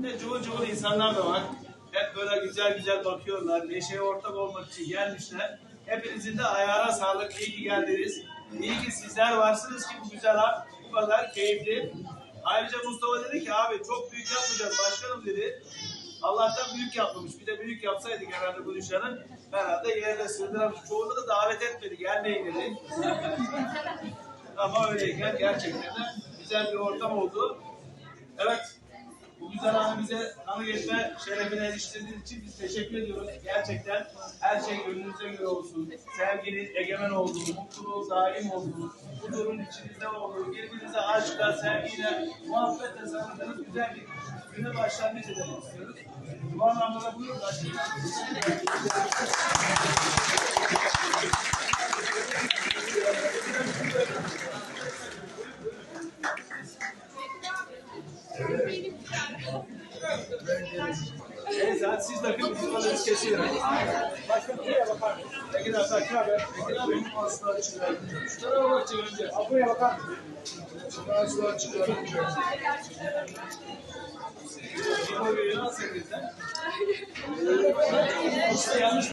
Ne cıvıl cıvıl insanlar da var. Hep böyle güzel güzel bakıyorlar. Neşeye ortak olmak için gelmişler. Hepinizin de ayağına sağlık. İyi ki geldiniz. İyi ki sizler varsınız ki bu güzel an bu kadar keyifli. Ayrıca Mustafa dedi ki abi çok büyük yapmayacağız başkanım dedi. Allah'tan büyük yapmamış. Bir de büyük yapsaydık herhalde bu dükkanı herhalde yerine sığdıramış. Çoğunu da davet etmedi. Gelmeyin dedi. Ama öyleyken gerçekten de güzel bir ortam oldu. Evet. Bu güzel anı bize anı geçme şerefine eriştirdiğiniz için biz teşekkür ediyoruz. Gerçekten her şey gönlünüze göre olsun. Sevginin egemen olduğu, mutluluğun daim olduğu, huzurun içinizde olduğu, birbirinize aşkla, sevgiyle, muhabbetle sarıldığınız güzel bir güne başlangıç edelim istiyoruz. Bu anlamda da buyurun. Ezat siz bakın kutularınız kesilir. Bakın buraya bakar mısınız? Ekin abi Ekin abi. Ekin abi benim asla açıyorum. Şu tarafa bak önce. Abi buraya bakar mısınız? Ben asla açıyorum. Yanlış